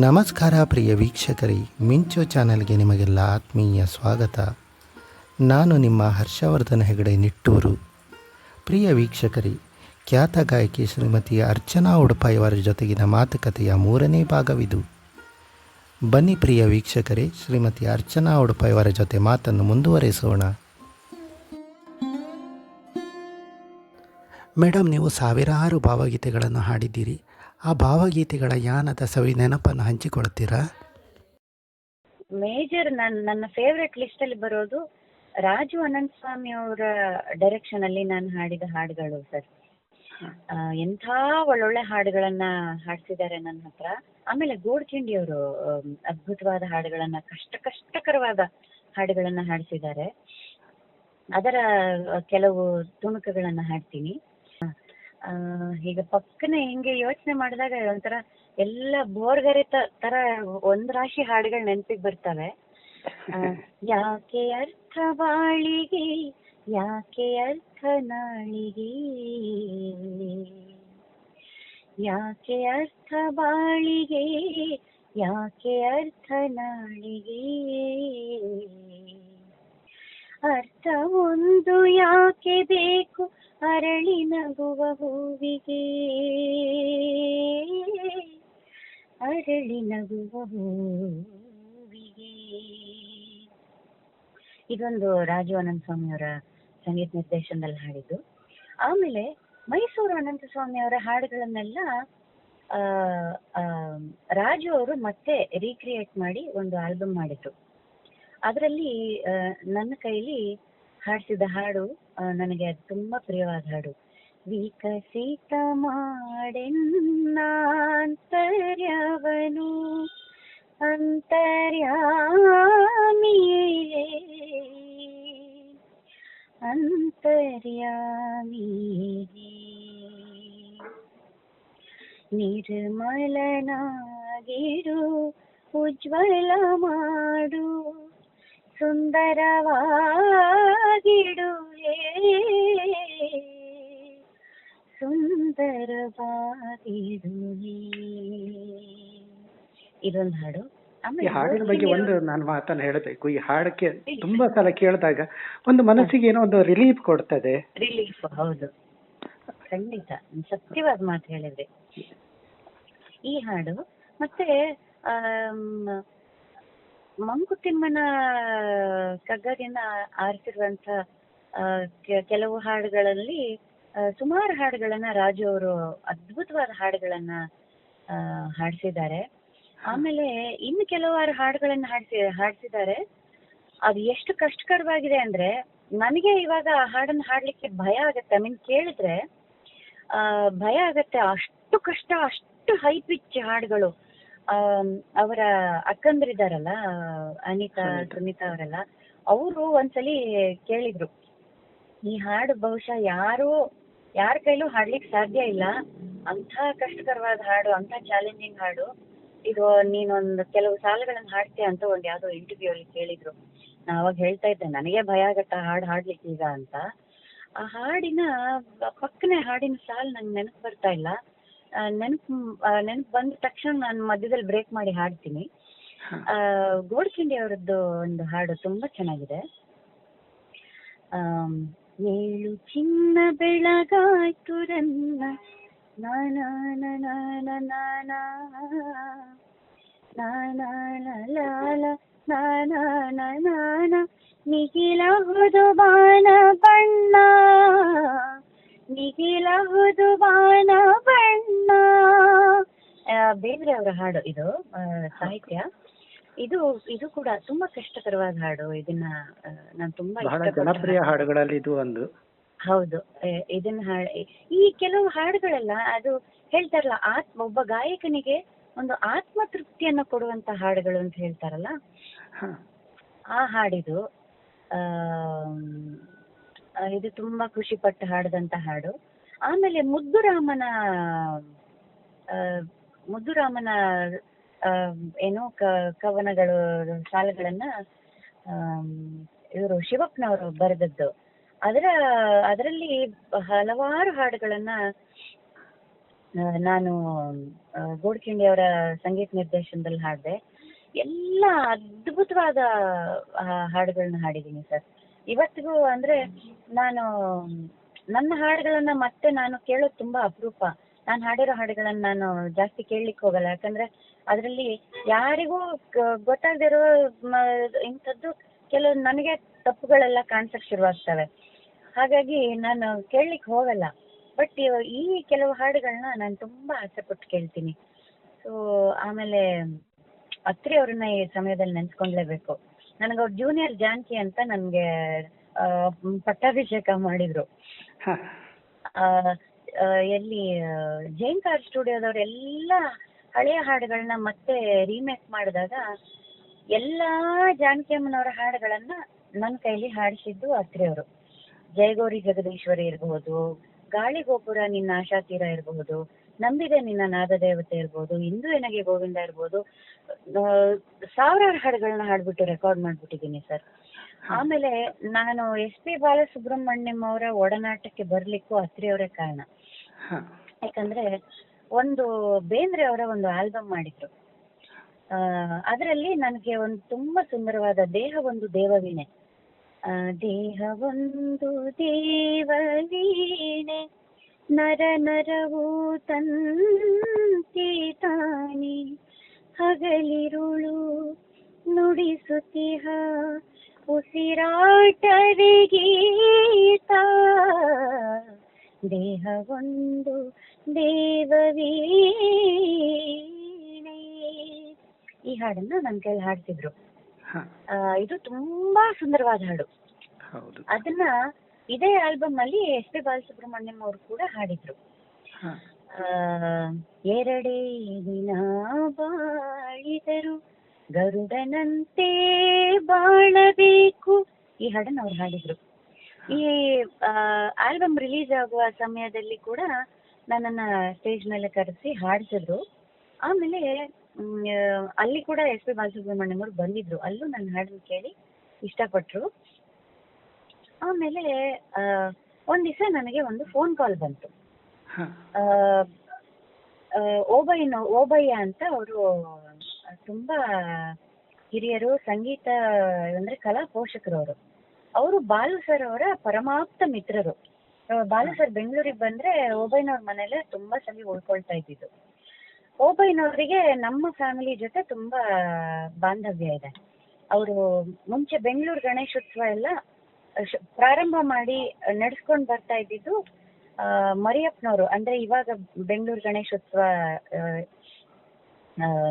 ನಮಸ್ಕಾರ ಪ್ರಿಯ ವೀಕ್ಷಕರೇ, ಮಿಂಚೋ ಚಾನೆಲ್ಗೆ ನಿಮಗೆಲ್ಲ ಆತ್ಮೀಯ ಸ್ವಾಗತ. ನಾನು ನಿಮ್ಮ ಹರ್ಷವರ್ಧನ ಹೆಗಡೆ ನಿಟ್ಟೂರು. ಪ್ರಿಯ ವೀಕ್ಷಕರೇ, ಖ್ಯಾತ ಗಾಯಕಿ ಶ್ರೀಮತಿ ಅರ್ಚನಾ ಉಡುಪಾಯವರ ಜೊತೆಗಿನ ಮಾತುಕತೆಯ ಮೂರನೇ ಭಾಗವಿದು. ಬನ್ನಿ ಪ್ರಿಯ ವೀಕ್ಷಕರೇ, ಶ್ರೀಮತಿ ಅರ್ಚನಾ ಉಡುಪಾಯವರ ಜೊತೆ ಮಾತನ್ನು ಮುಂದುವರಿಸೋಣ. ಮೇಡಮ್ ನೀವು ಸಾವಿರಾರು ಭಾವಗೀತೆಗಳನ್ನು ಹಾಡಿದ್ದೀರಿ. ಆ ಭಾವಗೀತೆಗಳ ಯಾನದ ಸವಿ ನೆನಪನ್ನು ಹಂಚಿಕೊಳ್ತೀರಾ? ಮೇಜರ್ ನನ್ನ ನನ್ನ ಫೇವ್ರೆಟ್ ಲಿಸ್ಟ್ ಅಲ್ಲಿ ಬರೋದು ರಾಜು ಅನಂತ ಸ್ವಾಮಿ ಅವರ ಡೈರೆಕ್ಷನ್ ಅಲ್ಲಿ ನಾನು ಹಾಡಿದ ಹಾಡುಗಳು ಸರ್. ಎಂಥ ಒಳ್ಳೊಳ್ಳೆ ಹಾಡುಗಳನ್ನ ಹಾಡ್ಸಿದ್ದಾರೆ ನನ್ನ ಹತ್ರ. ಆಮೇಲೆ ಗೋಡ್ಚಿಂಡಿ ಅವರು ಅದ್ಭುತವಾದ ಹಾಡುಗಳನ್ನ, ಕಷ್ಟ ಕಷ್ಟಕರವಾದ ಹಾಡುಗಳನ್ನ ಹಾಡಿಸಿದ್ದಾರೆ. ಅದರ ಕೆಲವು ತುಣುಕುಗಳನ್ನ ಹಾಡ್ತೀನಿ. ಈಗ ಪಕ್ಕನೆ ಹಿಂಗೆ ಯೋಚನೆ ಮಾಡಿದಾಗ ಒಂಥರ ಎಲ್ಲ ಬೋರ್ಗರೆ ತರ ಒಂದ್ ರಾಶಿ ಹಾಡುಗಳು ನೆನಪಿಗೆ ಬರ್ತವೆ. ಯಾಕೆ ಅರ್ಥ ಬಾಳಿಗೆ, ಯಾಕೆ ಅರ್ಥ ನಾಳಿಗೆ? ಯಾಕೆ ಅರ್ಥ ಬಾಳಿಗೆ, ಯಾಕೆ ಅರ್ಥ ನಾಳಿಗೆ? ಅರ್ಥ ಒಂದು ಯಾಕೆ ಬೇಕು? ಅರಳಿ ನಗುವ ಹೂವಿಗೆ. ಅರಳಿ ನಗುವ ಹೂವಿಗೆ. ಇದೊಂದು ರಾಜು ಅನಂತ ಸ್ವಾಮಿಯವರ ಸಂಗೀತ ನಿರ್ದೇಶನದಲ್ಲಿ ಹಾಡಿದ್ದು. ಆಮೇಲೆ ಮೈಸೂರು ಅನಂತ ಸ್ವಾಮಿಯವರ ಹಾಡುಗಳನ್ನೆಲ್ಲ ಆ, ರಾಜು ಅವರು ಮತ್ತೆ ರೀಕ್ರಿಯೇಟ್ ಮಾಡಿ ಒಂದು ಆಲ್ಬಮ್ ಮಾಡಿದ್ರು. ಅದರಲ್ಲಿ ನನ್ನ ಕೈಲಿ ಹಾಡಿಸಿದ ಹಾಡು ನನಗೆ ಅದು ತುಂಬಾ ಪ್ರಿಯವಾದ ಹಾಡು. ವಿಕಸಿತ ಮಾಡೆನ್ನಾಂತರ್ಯವನು, ಅಂತರ್ಯಾಮಿಯೇ. ಅಂತರ್ಯಾಮಿಯೇ. ನಿರ್ಮಲನಾಗಿರು, ಉಜ್ವಲ ಮಾಡು. ಸುಂದರವಾಗಿಡು ಸುಂದರವಾಗಿಡುವೆ. ಸುಂದರವಾಗಿಡು ಹೇ. ಇದೊಂದು ಹಾಡು. ಈ ಹಾಡಿನ ಬಗ್ಗೆ ಒಂದು ನಾನು ಮಾತನ್ನ ಹೇಳಬೇಕು. ಈ ಹಾಡಕ್ಕೆ ತುಂಬಾ ಸಲ ಕೇಳಿದಾಗ ಒಂದು ಮನಸ್ಸಿಗೆ ಏನೋ ಒಂದು ರಿಲೀಫ್ ಕೊಡ್ತದೆ. ರಿಲೀಫ್ ಹೌದು. ಖಂಡಿತ. ಸತ್ಯವಾದ ಮಾತು ಹೇಳಿದ್ರೆ. ಈ ಹಾಡು ಮತ್ತೆ ಮಂಕುತಿಮ್ಮನ ಕಗ್ಗದಿಂದ ಆರಿಸಿರುವಂತ ಆ, ಕೆ- ಕೆಲವು ಹಾಡುಗಳಲ್ಲಿ ಸುಮಾರು ಹಾಡುಗಳನ್ನ ರಾಜು ಅವರು ಅದ್ಭುತವಾದ ಹಾಡುಗಳನ್ನ ಹಾಡಿಸಿದ್ದಾರೆ. ಆಮೇಲೆ ಇನ್ನು ಕೆಲವಾರು ಹಾಡುಗಳನ್ನ ಹಾಡಿಸಿ ಹಾಡಿಸಿದ್ದಾರೆ. ಅದು ಎಷ್ಟು ಕಷ್ಟಕರವಾಗಿದೆ ಅಂದ್ರೆ ನನಗೆ ಇವಾಗ ಆ ಹಾಡನ್ನ ಹಾಡ್ಲಿಕ್ಕೆ ಭಯ ಆಗುತ್ತೆ. ಐ ಮೀನ್ ಕೇಳಿದ್ರೆ ಭಯ ಆಗುತ್ತೆ. ಅಷ್ಟು ಕಷ್ಟ ಅಷ್ಟು ಹೈ ಪಿಚ್ ಹಾಡುಗಳು. ಅವರ ಅಕ್ಕಂದ್ರಿದಾರಲ್ಲ ಅನಿತಾ ಸುನೀತಾ. ಅವರೆಲ್ಲ ಅವರು ಒಂದ್ಸಲಿ ಕೇಳಿದ್ರು ಈ ಹಾಡು ಬಹುಶಃ ಯಾರು ಯಾರ ಕೈಲೂ ಹಾಡ್ಲಿಕ್ಕೆ ಸಾಧ್ಯ ಇಲ್ಲ. ಅಂತ ಕಷ್ಟಕರವಾದ ಹಾಡು ಅಂತ ಚಾಲೆಂಜಿಂಗ್ ಹಾಡು. ಇದು ನೀನೊಂದು ಕೆಲವು ಸಾಲುಗಳನ್ನು ಹಾಡ್ತೀಯ ಅಂತ ಒಂದು ಯಾವುದೋ ಇಂಟರ್ವ್ಯೂ ಅಲ್ಲಿ ಕೇಳಿದ್ರು. ನಾ ಅವಾಗ ಹೇಳ್ತಾ ಇದ್ದೆ ನನಗೆ ಭಯ ಆಗತ್ತ ಹಾಡು ಹಾಡ್ಲಿಕ್ಕೆ ಈಗ ಅಂತ. ಆ ಹಾಡಿನ ಪಕ್ಕನೆ ಹಾಡಿನ ಸಾಲು ನಂಗೆ ನೆನಪು ಬರ್ತಾ ಇಲ್ಲ. ನೆನಪು ನೆನಪು ಬಂದ ತಕ್ಷಣ ನಾನು ಮಧ್ಯದಲ್ಲಿ ಬ್ರೇಕ್ ಮಾಡಿ ಹಾಡ್ತೀನಿ ಆ, ಗೋಡ್ಖಿಂಡಿ ಅವರದ್ದು ಒಂದು ಹಾಡು ತುಂಬಾ ಚೆನ್ನಾಗಿದೆ ಆ ಏಳು ಚಿನ್ನ ಬೆಳಗಾಯ್ತು ರನ್ನ ನಾನ ನಾನ ನಾನ ನಾ ನಾನ ನಿಗಿಲಹುದು ಬಾಣ ಬಣ್ಣ ನಿಗಿಲಹುದು ಬಾಣ ಬಣ್ಣ. ಬೇಂದ್ರೆ ಅವರ ಹಾಡು ಇದು ಸಾಹಿತ್ಯ. ಇದು ಇದು ಕೂಡ ತುಂಬಾ ಕಷ್ಟಕರವಾದ ಹಾಡು. ಇದನ್ನ ನಾನು ತುಂಬಾ ಜನಪ್ರಿಯ ಹಾಡುಗಳಲ್ಲಿ ಇದು ಒಂದು. ಹೌದು. ಇದನ್ನ ಹಾಡ್ ಈ ಕೆಲವು ಹಾಡುಗಳೆಲ್ಲ ಅದು ಹೇಳ್ತಾರಲ್ಲ ಆತ್ಮ ಒಬ್ಬ ಗಾಯಕನಿಗೆ ಒಂದು ಆತ್ಮ ತೃಪ್ತಿಯನ್ನ ಕೊಡುವಂತ ಹಾಡುಗಳು ಅಂತ ಹೇಳ್ತಾರಲ್ಲ? ಆ ಹಾಡಿದು ಆ, ಇದು ತುಂಬಾ ಖುಷಿ ಪಟ್ಟು ಹಾಡಿದಂತ ಹಾಡು. ಆಮೇಲೆ ಮುದ್ದುರಾಮನ ಮುದ್ದುರಾಮನ ಏನೋ ಕವನಗಳು, ಸಾಲುಗಳನ್ನ ಇವರು ಶಿವಪ್ಪನವರು ಬರೆದದ್ದು. ಅದರ, ಅದರಲ್ಲಿ ಹಲವಾರು ಹಾಡುಗಳನ್ನ ನಾನು ಗೋಡ್ಕಿಂಡಿ ಅವರ ಸಂಗೀತ ನಿರ್ದೇಶನದಲ್ಲಿ ಹಾಡಿದೆ. ಎಲ್ಲ ಅದ್ಭುತವಾದ ಹಾಡುಗಳನ್ನ ಹಾಡಿದ್ದೀನಿ ಸರ್. ಇವತ್ತಿಗೂ ಅಂದ್ರೆ ನಾನು, ನನ್ನ ಹಾಡುಗಳನ್ನ ಮತ್ತೆ ನಾನು ಕೇಳೋದು ತುಂಬಾ ಅಪರೂಪ. ನಾನು ಹಾಡಿರೋ ಹಾಡುಗಳನ್ನ ನಾನು ಜಾಸ್ತಿ ಕೇಳಲಿಕ್ಕೆ ಹೋಗಲ್ಲ. ಯಾಕಂದ್ರೆ ಅದರಲ್ಲಿ ಯಾರಿಗೂ ಗೊತ್ತಾಗದಿರೋ ಇಂಥದ್ದು ಕೆಲವು ನನಗೆ ತಪ್ಪುಗಳೆಲ್ಲ ಕಾಣಿಸಕ್ ಶುರುವಾಗ್ತವೆ. ಹಾಗಾಗಿ ನಾನು ಕೇಳಲಿಕ್ಕೆ ಹೋಗಲ್ಲ. ಬಟ್ ಈ ಕೆಲವು ಹಾಡುಗಳನ್ನ ನಾನು ತುಂಬಾ ಆಸೆ ಪಟ್ಟು ಕೇಳ್ತೀನಿ. ಸೊ ಆಮೇಲೆ ಅತ್ರಿ ಅವ್ರನ್ನ ಈ ಸಮಯದಲ್ಲಿ ನೆನ್ಸ್ಕೊಂಡ್ಲೇಬೇಕು. ನನಗೆ ಅವ್ರು ಜೂನಿಯರ್ ಜಾನ್ಕಿ ಅಂತ ನನಗೆ ಪಟ್ಟಾಭಿಷೇಕ ಮಾಡಿದ್ರು. ಹಾ. ಆ, ಆ, ಎಲ್ಲಿ ಜೈನ್ ಕಾರ್ ಸ್ಟುಡಿಯೋದವರೆಲ್ಲ ಹಳೆಯ ಹಾಡುಗಳನ್ನ ಮತ್ತೆ ರೀಮೇಕ್ ಮಾಡಿದಾಗ ಎಲ್ಲಾ ಜಾನಕಿ ಅಮ್ಮನವರ ಹಾಡುಗಳನ್ನ ನನ್ನ ಕೈಲಿ ಹಾಡಿಸಿದ್ದು ಅತ್ರಿ ಅವರು. ಜಯಗೌರಿ ಜಗದೀಶ್ವರಿ ಇರಬಹುದು ಗಾಳಿ ಗೋಪುರ ನಿನ್ನ ಆಶಾ ತೀರ ಇರಬಹುದು ನಂಬಿದೆ ನಿನ್ನ ನಾದದೇವತೆ ಇರ್ಬೋದು ಇಂದು ಎನಗೆ ಗೋವಿಂದ ಇರ್ಬೋದು. ಸಾವಿರಾರು ಹಾಡುಗಳನ್ನ ಹಾಡ್ಬಿಟ್ಟು ರೆಕಾರ್ಡ್ ಮಾಡ್ಬಿಟ್ಟಿದ್ದೀನಿ ಸರ್ ಆಮೇಲೆ ನಾನು ಎಸ್ ಪಿ ಬಾಲಸುಬ್ರಹ್ಮಣ್ಯಂ ಅವರ ಒಡನಾಟಕ್ಕೆ ಬರ್ಲಿಕ್ಕೂ ಅತ್ರಿ ಅವರೇ ಕಾರಣ. ಹಾ. ಯಾಕಂದ್ರೆ ಒಂದು ಬೇಂದ್ರೆ ಅವರ ಒಂದು ಆಲ್ಬಮ್ ಮಾಡಿದ್ರು. ಅದರಲ್ಲಿ ನನಗೆ ಒಂದು ತುಂಬಾ ಸುಂದರವಾದ ದೇಹ ಒಂದು ದೇವವೀಣೆ ದೇಹವೊಂದು ದೇಹ ಒಂದು ದೇವವೀಣೆ ನರ ನರವೂ ತಂತಿ ತಾನೆ ಹಗಲಿರುಳು ನುಡಿಸುತ್ತಿಹ ಉಸಿರಾಟವೇ ಗೀತ. ದೇಹ ಒಂದು ದೇವವೀಣೆ ಈ ಹಾಡನ್ನ ನನ್ನ ಕೈಲಿ ಹಾಡ್ತಿದ್ರು. ಇದು ತುಂಬಾ ಸುಂದರವಾದ ಹಾಡು. ಅದನ್ನ ಇದೇ ಆಲ್ಬಮ್ ಅಲ್ಲಿ ಎಸ್ ಪಿ ಬಾಲಸುಬ್ರಹ್ಮಣ್ಯಂ ಅವರು ಕೂಡ ಹಾಡಿದ್ರು. ಎರಡೇ ದಿನ ಬಾಳಿದರು ಗರುಡನಂತೆ ಬಾಳಬೇಕು. ಈ ಹಾಡನ್ನು ಅವ್ರು ಹಾಡಿದ್ರು. ಈ ಆಲ್ಬಮ್ ರಿಲೀಸ್ ಆಗುವ ಸಮಯದಲ್ಲಿ ಕೂಡ ನನ್ನನ್ನ ಸ್ಟೇಜ್ ಮೇಲೆ ಕರೆಸಿ ಹಾಡಿಸಿದ್ರು. ಆಮೇಲೆ ಅಲ್ಲಿ ಕೂಡ ಎಸ್ ಪಿ ಬಾಲಸುಬ್ರಹ್ಮಣ್ಯಂ ಅವರು ಬಂದಿದ್ರು. ಅಲ್ಲೂ ನನ್ನ ಹಾಡನ್ನ ಕೇಳಿ ಇಷ್ಟಪಟ್ರು. ಆಮೇಲೆ ಆ, ಒಂದ್ ದಿವಸ ನನಗೆ ಒಂದು ಫೋನ್ ಕಾಲ್ ಬಂತು. ಓಬಯ್ಯನ ಓಬಯ್ಯ ಅಂತ ಅವರು ತುಂಬಾ ಹಿರಿಯರು ಸಂಗೀತ ಅಂದ್ರೆ ಕಲಾ ಪೋಷಕರು ಅವರು. ಅವರು ಬಾಲು ಸರ್ ಅವರ ಪರಮಾಪ್ತ ಮಿತ್ರರು. ಬಾಲು ಸರ್ ಬೆಂಗಳೂರಿಗೆ ಬಂದ್ರೆ ಓಬೈನವ್ರ ಮನೇಲೆ ತುಂಬಾ ಸಲ ಉಳ್ಕೊಳ್ತಾ ಇದ್ದಿದ್ದು. ಓಬಯ್ಯನವರಿಗೆ ನಮ್ಮ ಫ್ಯಾಮಿಲಿ ಜೊತೆ ತುಂಬಾ ಬಾಂಧವ್ಯ ಇದೆ. ಅವರು ಮುಂಚೆ ಬೆಂಗಳೂರು ಗಣೇಶೋತ್ಸವ ಎಲ್ಲ ಪ್ರಾರಂಭ ಮಾಡಿ ನಡ್ಸ್ಕೊಂಡ್ ಬರ್ತಾ ಇದ್ದಿದ್ದು ಮರಿಯಪ್ಪನವರು. ಅಂದ್ರೆ ಇವಾಗ ಬೆಂಗಳೂರು ಗಣೇಶೋತ್ಸವ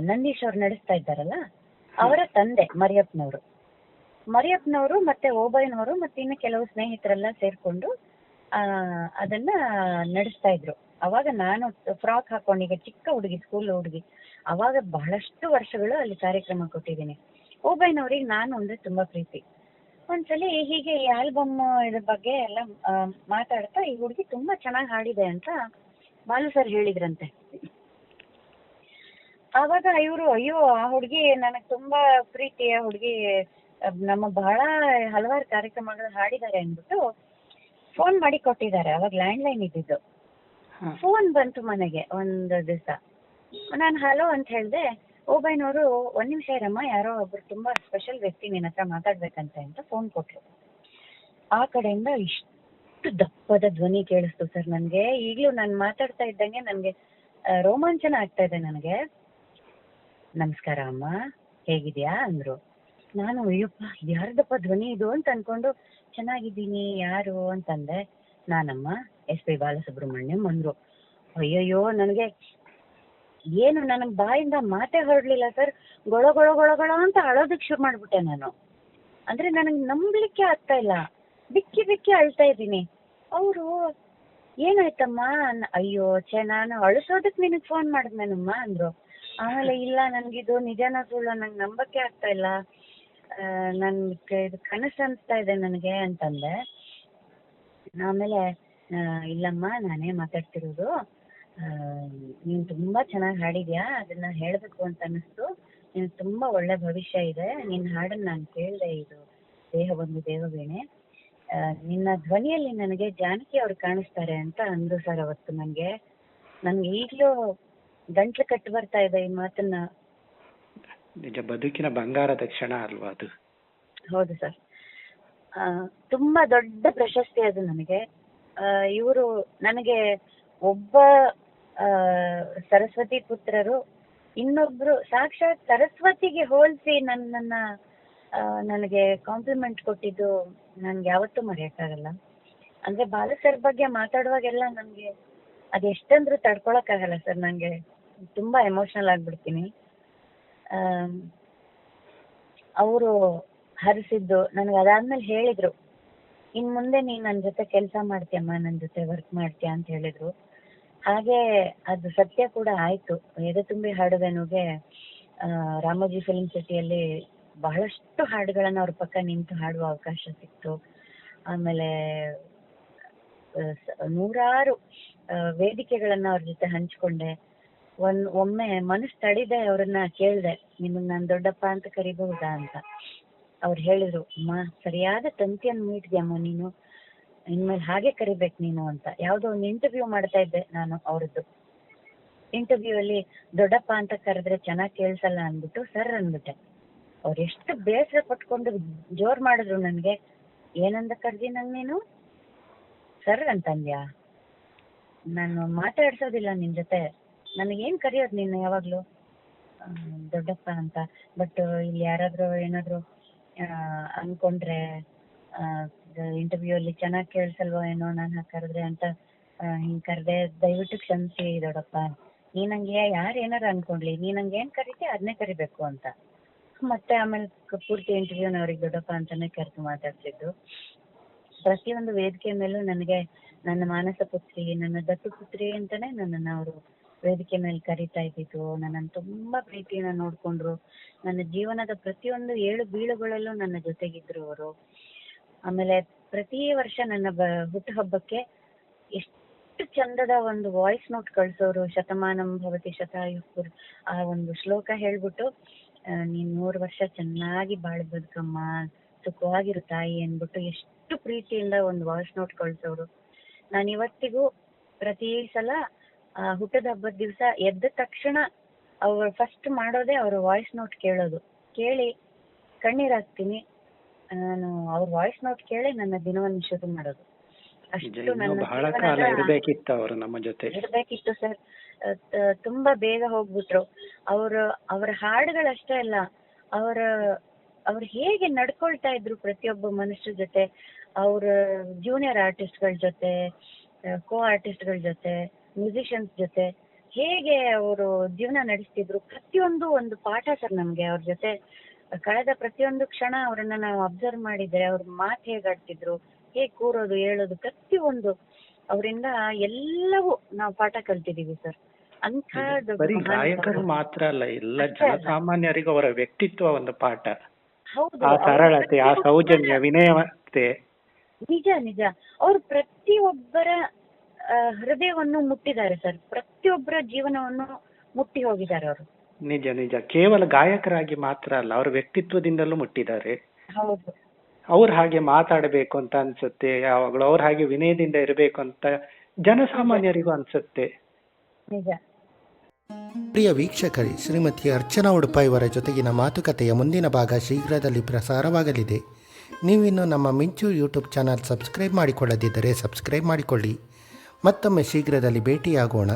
ನಂದೀಶ್ ಅವ್ರು ನಡೆಸ್ತಾ ಇದ್ದಾರಲ್ಲ, ಅವರ ತಂದೆ ಮರಿಯಪ್ಪನವರು. ಮರಿಯಪ್ಪನವರು ಮತ್ತೆ ಓಬಯ್ಯನವರು ಮತ್ತೆ ಇನ್ನು ಕೆಲವು ಸ್ನೇಹಿತರೆಲ್ಲ ಸೇರ್ಕೊಂಡು ಅದನ್ನ ನಡೆಸ್ತಾ ಇದ್ರು. ಅವಾಗ ನಾನು ಫ್ರಾಕ್ ಹಾಕೊಂಡೀಗ ಚಿಕ್ಕ ಹುಡುಗಿ, ಸ್ಕೂಲ್ ಹುಡುಗಿ, ಅವಾಗ ಬಹಳಷ್ಟು ವರ್ಷಗಳು ಅಲ್ಲಿ ಕಾರ್ಯಕ್ರಮ ಕೊಟ್ಟಿದ್ದೀನಿ. ಓಬಯ್ಯನವ್ರಿಗೆ ನಾನು ಅಂದ್ರೆ ತುಂಬಾ ಪ್ರೀತಿ. ಒಂದ್ಸಲಿ ಹೀಗೆ ಈ ಆಲ್ಬಮ್ ಇದ್ರ ಬಗ್ಗೆ ಎಲ್ಲ ಮಾತಾಡ್ತಾ ಈ ಹುಡುಗಿ ತುಂಬಾ ಚೆನ್ನಾಗಿ ಹಾಡಿದೆ ಅಂತ ಬಾಲು ಸರ್ ಹೇಳಿದ್ರಂತೆ. ಆವಾಗ ಇವರು ಅಯ್ಯೋ ಆ ಹುಡುಗಿ ನನಗ್ ತುಂಬಾ ಪ್ರೀತಿಯ ಹುಡುಗಿ ನಮ್ಮ ಬಹಳ ಹಲವಾರು ಕಾರ್ಯಕ್ರಮಗಳು ಹಾಡಿದ್ದಾರೆ ಅಂದ್ಬಿಟ್ಟು ಫೋನ್ ಮಾಡಿ ಕೊಟ್ಟಿದ್ದಾರೆ. ಅವಾಗ ಲ್ಯಾಂಡ್ ಲೈನ್ ಇದ್ದಿದ್ದು ಫೋನ್ ಬಂತು ಮನೆಗೆ ಒಂದು ದಿವಸ. ನಾನು ಹಲೋ ಅಂತ ಹೇಳ್ದೆ ಓಬಯ್ಯನವರು ಒಂದ್ ನಿಮಿಷ ಇರಮ್ಮ, ಯಾರೋ ಒಬ್ರು ತುಂಬಾ ಸ್ಪೆಷಲ್ ವ್ಯಕ್ತಿ ನಿನ್ನ ಹತ್ರ ಮಾತಾಡ್ಬೇಕಂತ ಅಂತ ಫೋನ್ ಕೊಟ್ಟರು ಆ ಕಡೆಯಿಂದ ಇಷ್ಟು ದಪ್ಪದ ಧ್ವನಿ ಕೇಳಿಸ್ತು ಸರ್ ನನ್ಗೆ. ಈಗ್ಲೂ ನಾನು ಮಾತಾಡ್ತಾ ಇದ್ದಂಗೆ ನನ್ಗೆ ರೋಮಾಂಚನ ಆಗ್ತಾ ಇದೆ ನನಗೆ. ನಮಸ್ಕಾರ ಅಮ್ಮ, ಹೇಗಿದ್ಯಾ? ಅಂದ್ರು. ನಾನು, ಅಯ್ಯಪ್ಪ ಯಾರ್ದಪ್ಪ ಧ್ವನಿ ಇದು ಅಂತ ಅನ್ಕೊಂಡು, ಚೆನ್ನಾಗಿದ್ದೀನಿ, ಯಾರು ಅಂತಂದೆ. ನಾನಮ್ಮ, ಎಸ್ ಪಿ ಬಾಲಸುಬ್ರಹ್ಮಣ್ಯಂ ಅಂದ್ರು. ಅಯ್ಯಯ್ಯೋ, ನನಗೆ ಏನು ನನ್ನ ಬಾಯಿಂದ ಮಾತೇ ಹೊರಡ್ಲಿಲ್ಲ ಸರ್. ಗೊಳ ಗೊಳ ಗೊಳ ಗೊಳ ಅಂತ ಅಳೋದಕ್ಕೆ ಶುರು ಮಾಡ್ಬಿಟ್ಟೆ ನಾನು. ಅಂದ್ರೆ ನನಗೆ ನಂಬ್ಲಿಕ್ಕೆ ಆಗ್ತಾ ಇಲ್ಲ. ಬಿಕ್ಕಿ ಬಿಕ್ಕಿ ಅಳ್ತಾ ಇದ್ದೀನಿ. ಅವರು, ಏನಾಯ್ತಮ್ಮ? ಅಯ್ಯೋ, ಛೆ, ನಾನು ಅಳಿಸೋದಕ್ ನಿನಗ್ ಫೋನ್ ಮಾಡಿದ್ನೇನಮ್ಮ? ಅಂದ್ರು. ಆಮೇಲೆ, ಇಲ್ಲ, ನನ್ಗಿದು ನಿಜಾನ, ಸುಳ್ಳು, ನಂಗೆ ನಂಬಕ್ಕೆ ಆಗ್ತಾ ಇಲ್ಲ. ನನ್ ಇದು ಕನಸು ಅನ್ಸ್ತಾ ಇದೆ ನನಗೆ ಅಂತಂದೆ. ಆಮೇಲೆ ಇಲ್ಲಮ್ಮ, ನಾನೇ ಮಾತಾಡ್ತಿರೋದು. ನೀನ್ ತುಂಬಾ ಚೆನ್ನಾಗಿ ಹಾಡಿದ್ಯಾ? ಅದನ್ನ ಹೇಳಬೇಕು ಅಂತ ಅನಿಸ್ತು ನಿನ್ ತುಂಬಾ ಒಳ್ಳೆ ಭವಿಷ್ಯ ಇದೆ. ನಿನ್ ಹಾಡನ್ನ ನಾನು ಕೇಳ್ದೆ ಇದು ದೇಹ ಒಂದು ದೇವವೀಣೆ ನಿನ್ನ ಧ್ವನಿಯಲ್ಲಿ ನನಗೆ ಜಾನಕಿ ಅವ್ರು ಕಾಣಿಸ್ತಾರೆ ಅಂತ ಅಂದ್ರು ಸರ್ ಅವತ್ತು ನನಗೆ ನನ್ಗೆ ಈಗಲೂ ಗಂಟ್ಲು ಕಟ್ಟು ಬರ್ತಾ ಇದೆ ಈ ಮಾತನ್ನ. ನಿಜ ಬದುಕಿನ ಬಂಗಾರದ ಕ್ಷಣ ಅಲ್ವಾ ಅದು? ಹೌದು ಸರ್. ತುಂಬಾ ದೊಡ್ಡ ಪ್ರಶಸ್ತಿ ಅದು ನನಗೆ. ಇವರು ನನಗೆ ಒಬ್ಬ ಸರಸ್ವತಿ ಪುತ್ರರು, ಇನ್ನೊಬ್ರು ಸಾಕ್ಷಾತ್ ಸರಸ್ವತಿಗೆ ಹೋಲಿಸಿ ನನ್ನನ್ನ ನನಗೆ ಕಾಂಪ್ಲಿಮೆಂಟ್ ಕೊಟ್ಟಿದ್ದು ನನ್ಗೆ ಯಾವತ್ತೂ ಮರೆಯಕ್ಕಾಗಲ್ಲ. ಅಂದ್ರೆ ಬಾಲ ಸರ್ ಬಗ್ಗೆ ಮಾತಾಡುವಾಗೆಲ್ಲ ನನಗೆ ಅದೆಷ್ಟಂದ್ರೂ ತಡ್ಕೊಳಕ್ಕಾಗಲ್ಲ ಸರ್ ನನಗೆ ತುಂಬಾ ಎಮೋಷನಲ್ ಆಗ್ಬಿಡ್ತೀನಿ. ಅವರು ಹರಿಸಿದ್ದು ನನಗೆ ಅದಾದ್ಮೇಲೆ ಹೇಳಿದ್ರು, ಇನ್ ಮುಂದೆ ನೀನು ನನ್ನ ಜೊತೆ ಕೆಲಸ ಮಾಡ್ತೀಯಮ್ಮ ನನ್ನ ಜೊತೆ ವರ್ಕ್ ಮಾಡ್ತೀಯ ಅಂತ ಹೇಳಿದ್ರು. ಹಾಗೆ ಅದು ಸತ್ಯ ಕೂಡ ಆಯ್ತು. ಎದೆ ತುಂಬಿ ಹಾಡುವೆನುಗೆ ರಾಮೋಜಿ ಫಿಲ್ಮ್ ಸಿಟಿಯಲ್ಲಿ ಬಹಳಷ್ಟು ಹಾಡುಗಳನ್ನು ಅವ್ರ ಪಕ್ಕ ನಿಂತು ಹಾಡುವ ಅವಕಾಶ ಸಿಕ್ತು. ಆಮೇಲೆ ನೂರಾರು ವೇದಿಕೆಗಳನ್ನು ಅವ್ರ ಜೊತೆ ಹಂಚಿಕೊಂಡೆ. ಒಂದ್ ಒಮ್ಮೆ ಮನಸ್ಸು ತಡಿದೆ ಅವ್ರನ್ನ ಕೇಳ್ದೆ ನಿಮಗೆ ನಾನು ದೊಡ್ಡಪ್ಪ ಅಂತ ಕರಿಬಹುದಾ ಅಂತ. ಅವ್ರು ಹೇಳಿದ್ರು, ಅಮ್ಮ, ಸರಿಯಾದ ತಂತಿಯನ್ನು ಮೀಟಿದ್ಯಮ್ಮ ನೀನು ಇನ್ಮೇಲೆ ಹಾಗೆ ಕರಿಬೇಕು ನೀನು ಅಂತ. ಯಾವ್ದೋ ಒಂದು ಇಂಟರ್ವ್ಯೂ ಮಾಡ್ತಾ ಇದ್ದೆ ನಾನು ಅವ್ರದ್ದು. ಇಂಟರ್ವ್ಯೂ ಅಲ್ಲಿ ದೊಡ್ಡಪ್ಪ ಅಂತ ಕರೆದ್ರೆ ಚೆನ್ನಾಗಿ ಕೇಳ್ಸಲ್ಲ ಅಂದ್ಬಿಟ್ಟು ಸರ್ ಅಂದ್ಬಿಟ್ಟೆ. ಅವ್ರು ಎಷ್ಟು ಬೇಸರ ಪಟ್ಕೊಂಡು ಜೋರ್ ಮಾಡಿದ್ರು ನನಗೆ. ಏನಂದ ಕರ್ದಿ ನಂಗೆ ನೀನು? ಸರ್ ಅಂತಂದ್ಯಾ? ನಾನು ಮಾತಾಡ್ಸೋದಿಲ್ಲ ನಿನ್ ಜೊತೆ. ನನಗೇನ್ ಕರೆಯೋದು ನೀನು ಯಾವಾಗ್ಲೂ? ದೊಡ್ಡಪ್ಪ ಅಂತ. ಬಟ್ ಇಲ್ಲಿ ಯಾರಾದ್ರೂ ಏನಾದ್ರು ಅನ್ಕೊಂಡ್ರೆ ಇಂಟರ್ವ್ಯೂ ಅಲ್ಲಿ ಚೆನ್ನಾಗಿ ಕೇಳ್ಸಲ್ವೋ ಏನೋ ನಾನು ಕರೆದ್ರೆ ಅಂತ ಹಿಂಗ್ ಕರ್ದೆ, ದಯವಿಟ್ಟು ಕ್ಷಮಿಸಿ ದೊಡ್ಡಪ್ಪ. ನೀ ನಂಗೆ ಯಾರು ಏನಾರ ಅನ್ಕೊಂಡ್ಲಿ, ನೀ ನಂಗೆ ಏನ್ ಕರೀತಿ ಅದನ್ನೇ ಕರಿಬೇಕು ಅಂತ. ಮತ್ತೆ ಆಮೇಲೆ ಪೂರ್ತಿ ಇಂಟರ್ವ್ಯೂನ ಅವ್ರಿಗೆ ದೊಡ್ಡಪ್ಪ ಅಂತಾನೆ ಕರೆದು ಮಾತಾಡ್ತಿದ್ದು. ಪ್ರತಿಯೊಂದು ವೇದಿಕೆ ಮೇಲೂ ನನಗೆ ನನ್ನ ಮಾನಸ ಪುತ್ರಿ, ನನ್ನ ದತ್ತು ಪುತ್ರಿ ಅಂತಾನೆ ನನ್ನನ್ನ ಅವರು ವೇದಿಕೆ ಮೇಲೆ ಕರಿತಾ ಇದ್ದಿದ್ದು. ನನ್ನನ್ನು ತುಂಬಾ ಪ್ರೀತಿಯಿಂದ ನೋಡ್ಕೊಂಡ್ರು. ನನ್ನ ಜೀವನದ ಪ್ರತಿಯೊಂದು ಏಳು ಬೀಳುಗಳಲ್ಲೂ ನನ್ನ ಜೊತೆಗಿದ್ರು ಅವರು. ಆಮೇಲೆ ಪ್ರತಿ ವರ್ಷ ನನ್ನ ಬ ಹುಟ್ಟುಹಬ್ಬಕ್ಕೆ ಎಷ್ಟು ಚಂದದ ಒಂದು ವಾಯ್ಸ್ ನೋಟ್ ಕಳ್ಸೋರು ಶತಮಾನಂ ಭವತಿ ಶತಾಯುಪುರ್ ಆ ಒಂದು ಶ್ಲೋಕ ಹೇಳ್ಬಿಟ್ಟು ನೀನ್ ನೂರು ವರ್ಷ ಚೆನ್ನಾಗಿ ಬಾಳಿ ಬದುಕಮ್ಮ ಸುಖವಾಗಿರು ತಾಯಿ ಅಂದ್ಬಿಟ್ಟು ಎಷ್ಟು ಪ್ರೀತಿಯಿಂದ ಒಂದು ವಾಯ್ಸ್ ನೋಟ್ ಕಳ್ಸೋರು. ನಾನು ಇವತ್ತಿಗೂ ಪ್ರತಿ ಸಲ ಆ, ಹುಟ್ಟದ ಹಬ್ಬದ ದಿವಸ ಎದ್ದ ತಕ್ಷಣ ಅವ್ರು ಫಸ್ಟ್ ಮಾಡೋದೇ ಅವ್ರ ವಾಯ್ಸ್ ನೋಟ್ ಕೇಳೋದು. ಕೇಳಿ ಕಣ್ಣೀರ್ ಹಾಕ್ತೀನಿ. ನಾನು ಅವ್ರ ವಾಯ್ಸ್ ನೋಟ್ ಕೇಳಿ ನನ್ನ ದಿನವನ್ನು ಶುರು ಮಾಡೋದು. ಅಷ್ಟು ನನ್ನ ಬಹಳ ಕಾಲ ಇರಬೇಕಿತ್ತು ಇರ್ಬೇಕಿತ್ತು ಅವರು ನಮ್ಮ ಜೊತೆ. ಇರಬೇಕಿತ್ತು ಸರ್ ತುಂಬಾ ಬೇಗ ಹೋಗ್ಬಿಟ್ರು. ಅವ್ರ ಅವರ ಹಾಡುಗಳಷ್ಟೇ ಅಲ್ಲ ಅವರ ಅವ್ರು ಹೇಗೆ ನಡ್ಕೊಳ್ತಾ ಇದ್ರು ಪ್ರತಿಯೊಬ್ಬ ಮನುಷ್ಯರ ಜೊತೆ ಅವ್ರ ಜೂನಿಯರ್ ಆರ್ಟಿಸ್ಟ್ಗಳ ಜೊತೆ ಕೋ ಆರ್ಟಿಸ್ಟ್ಗಳ ಜೊತೆ ಮ್ಯೂಸಿಷಿಯನ್ಸ್ ಜೊತೆ ಹೇಗೆ ಅವರು ಜೀವನ ನಡೆಸ್ತಿದ್ರು ಪ್ರತಿಯೊಂದು ಒಂದು ಪಾಠ ಸರ್ ನಮ್ಗೆ ಅವ್ರ ಜೊತೆ. ಕಳೆದ ಪ್ರತಿಯೊಂದು ಕ್ಷಣ ಅವರನ್ನ ನಾವು ಅಬ್ಸರ್ವ್ ಮಾಡಿದ್ರೆ ಅವ್ರ ಮಾತು ಹೇಗ್ ಆಡ್ತಿದ್ರು ಹೇಗ್ ಕೂರೋದು ಹೇಳೋದು ಪ್ರತಿಯೊಂದು ಅವರಿಂದ ಎಲ್ಲವೂ ನಾವು ಪಾಠ ಕಲ್ತಿದೀವಿ ಸರ್ ಅಂತ ಬರೀ ಗಾಯಕರು ಮಾತ್ರ ಅಲ್ಲ ಎಲ್ಲ. ಜನಸಾಮಾನ್ಯರಿಗೂ ಅವರ ವ್ಯಕ್ತಿತ್ವ ಒಂದು ಪಾಠ. ಹೌದು ಆ ಸರಳತೆ ಆ ಸೌಜನ್ಯ ವಿನಯತೆ. ನಿಜ ನಿಜ. ಅವ್ರು ಪ್ರತಿಯೊಬ್ಬರ ಹೃದಯವನ್ನು ಮುಟ್ಟಿದ್ದಾರೆ ಸರ್ ಪ್ರತಿಯೊಬ್ಬರ ಜೀವನವನ್ನು ಮುಟ್ಟಿ ಹೋಗಿದ್ದಾರೆ ಅವರು. ನಿಜ ನಿಜ. ಕೇವಲ ಗಾಯಕರಾಗಿ ಮಾತ್ರ ಅಲ್ಲ ಅವರ ವ್ಯಕ್ತಿತ್ವದಿಂದಲೂ ಮುಟ್ಟಿದ್ದಾರೆ. ಹೌದು. ಅವ್ರ ಹಾಗೆ ಮಾತಾಡಬೇಕು ಅಂತ ಅನ್ಸುತ್ತೆ ಯಾವಾಗಲೂ ಅವ್ರ ಹಾಗೆ ವಿನಯದಿಂದ ಇರಬೇಕು ಅಂತ ಜನಸಾಮಾನ್ಯರಿಗೂ ಅನ್ಸುತ್ತೆ. ನಿಜ. ಪ್ರಿಯ ವೀಕ್ಷಕರಿ ಶ್ರೀಮತಿ ಅರ್ಚನಾ ಉಡುಪ ಇವರ ಜೊತೆಗಿನ ಮಾತುಕತೆಯ ಮುಂದಿನ ಭಾಗ ಶೀಘ್ರದಲ್ಲಿ ಪ್ರಸಾರವಾಗಲಿದೆ. ನೀವಿನ್ನು ನಮ್ಮ ಮಿಂಚು ಯೂಟ್ಯೂಬ್ ಚಾನಲ್ ಸಬ್ಸ್ಕ್ರೈಬ್ ಮಾಡಿಕೊಳ್ಳದಿದ್ದರೆ ಸಬ್ಸ್ಕ್ರೈಬ್ ಮಾಡಿಕೊಳ್ಳಿ. ಮತ್ತೊಮ್ಮೆ ಶೀಘ್ರದಲ್ಲಿ ಭೇಟಿಯಾಗೋಣ.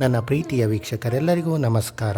ನನ್ನ ಪ್ರೀತಿಯ ವೀಕ್ಷಕರೆಲ್ಲರಿಗೂ ನಮಸ್ಕಾರ.